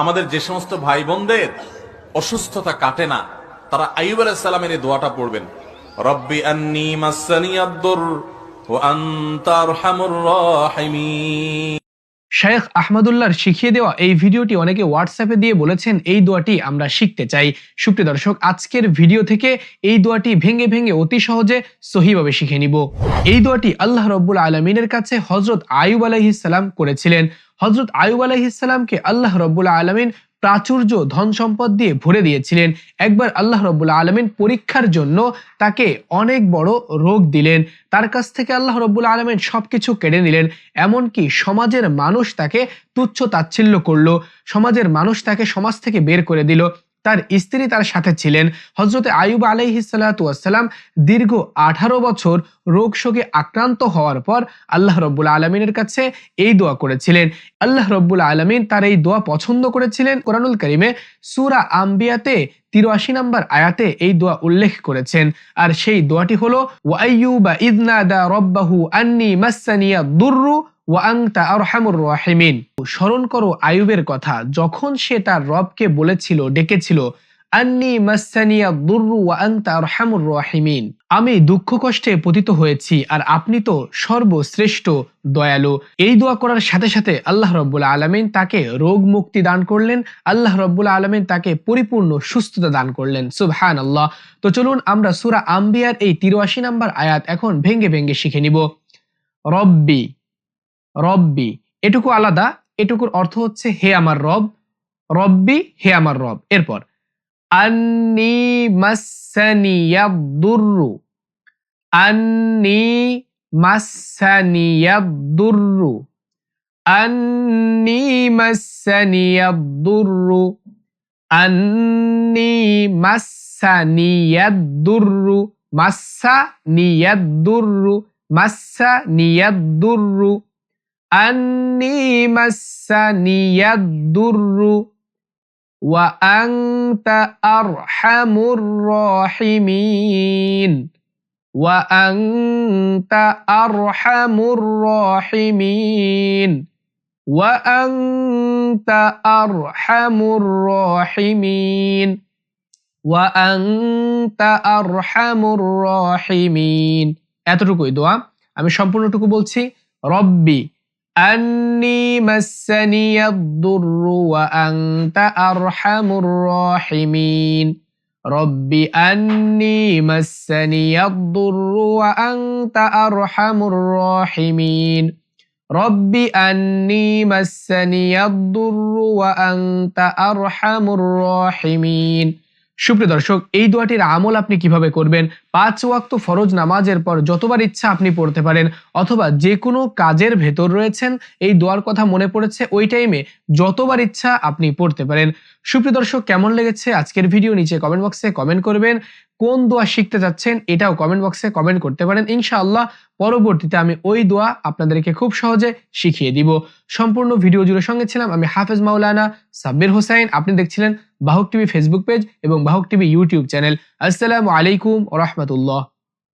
আমাদের যে সমস্ত ভাই বোনদের অসুস্থতা কাটে না, তারা আইব আলাইসালামের এই দোয়াটা পড়বেন। রব্বি আন্নি মাসানি আব্দুর ও আন্তার হামুর শেখ আহমদুল্লাহর শিখিয়ে দেওয়া এই ভিডিওটি অনেকে হোয়াটসঅ্যাপে দিয়ে বলেছেন, এই দোয়াটি আমরা শিখতে চাই। সুপ্রিয় দর্শক, আজকের ভিডিও থেকে এই দোয়াটি ভেঙে ভেঙে অতি সহজে সহিভাবে শিখে নিব। এই দোয়াটি আল্লাহ রব্বুল আলমিনের কাছে হজরত আয়ুব আলাইহিসাল্লাম করেছিলেন। হজরত আয়ুব আলাইহিসাল্লামকে আল্লাহ রব্বুল আলমিন প্রাচুর্য, ধন সম্পদ দিয়ে ভরে দিয়েছিলেন। একবার আল্লাহ রবুল আলমিন পরীক্ষার জন্য তাকে অনেক বড় রোগ দিলেন। তার কাছ থেকে আল্লাহ রব্বুল আলমিন সবকিছু কেড়ে নিলেন। এমনকি সমাজের মানুষ তাকে তুচ্ছ তাচ্ছিল্য করল। সমাজের মানুষ তাকে সমাজ থেকে বের করে দিল। তার স্ত্রী তার সাথে ছিলেন। হজরতে আয়ুব আলাইহিসাল্লাম দীর্ঘ আঠারো বছর রোগ শোকে আক্রান্ত হওয়ার পর আল্লাহ রব্বুল আলমিনের কাছে এই দোয়া করেছিলেন। আল্লাহ রব্বুল আলমিন তার এই দোয়া পছন্দ করেছিলেন। কোরআনুল করিমে সুরা আম্বিয়াতে তিরাশি নম্বর আয়াতে এই দোয়া উল্লেখ করেছেন। আর সেই দোয়াটি হলো ওয়াইয়ুবা ইদনাদা রব্বাহু আন্নি মাসানিয়া দুর্রু ওয়াংতা আরহামুর রাহিমিন। স্মরণ করো আয়ুবের কথা, যখন সে তার রবকে বলেছিল, ডেকেছিল ওয়াংতা রাহিমিন। আমি দুঃখ কষ্টে পতিত হয়েছি, আর আপনি তো সর্বশ্রেষ্ঠ দয়ালু। এই দোয়া করার সাথে সাথে আল্লাহ রব্বুল আলমিন তাকে রোগ মুক্তি দান করলেন, আল্লাহ রব্বুল আলমিন তাকে পরিপূর্ণ সুস্থতা দান করলেন। সুবহান আল্লাহ তো চলুন আমরা সুরা আম্বিয়ার এই তিরাশি নাম্বার আয়াত এখন ভেঙ্গে ভেঙ্গে শিখে নিব। রব্বি রব্বি, এটুকু আলাদা, এটুকুর অর্থ হচ্ছে হে আমার রব, রব্বি হে আমার রব। এরপর, আন্নি আন্নি মাসানিয়াদুররু মাসানিয়াদুররু মাসানিয়াদুররু أني مسني الضر وأنت أرحم الراحمين وأنت أرحم الراحمين وأنت أرحم الراحمين وأنت أرحم الراحمين এতটুকুই দোয়া আমি সম্পূর্ণটুকু বলছি রব্বি أني مسني الضر وأنت أرحم الراحمين. رب أني مسني الضر وأنت أرحم الراحمين. رب أني مسني الضر وأنت أرحم الراحمين. সুপ্রিয় দর্শক, এই দোয়াটির আমল আপনি কীভাবে করবেন? পাঁচ ওয়াক্ত ফরজ নামাজের পর যতবার ইচ্ছা আপনি পড়তে পারেন, অথবা যে কোনো কাজের ভেতর রয়েছেন, এই দোয়ার কথা মনে পড়েছে, ওই টাইমে যতবার ইচ্ছা আপনি পড়তে পারেন। সুপ্রিয় দর্শক, কেমন লেগেছে আজকের ভিডিও নিচে কমেন্ট বক্সে কমেন্ট করবেন। কোন দোয়া শিখতে যাচ্ছেন, এটাও কমেন্ট বক্সে কমেন্ট করতে পারেন। ইনশাআল্লাহ, পরবর্তীতে আমি ওই দোয়া আপনাদেরকে খুব সহজে শিখিয়ে দিব। সম্পূর্ণ ভিডিও জুড়ে সঙ্গে ছিলাম আমি হাফেজ মাওলানা সাব্বির হোসাইন। আপনি দেখছিলেন বাহুক টিভি ফেসবুক পেজ এবং বাহক টিভি ইউটিউব চ্যানেল। আসসালামু আলাইকুম রহমতুল্লাহ।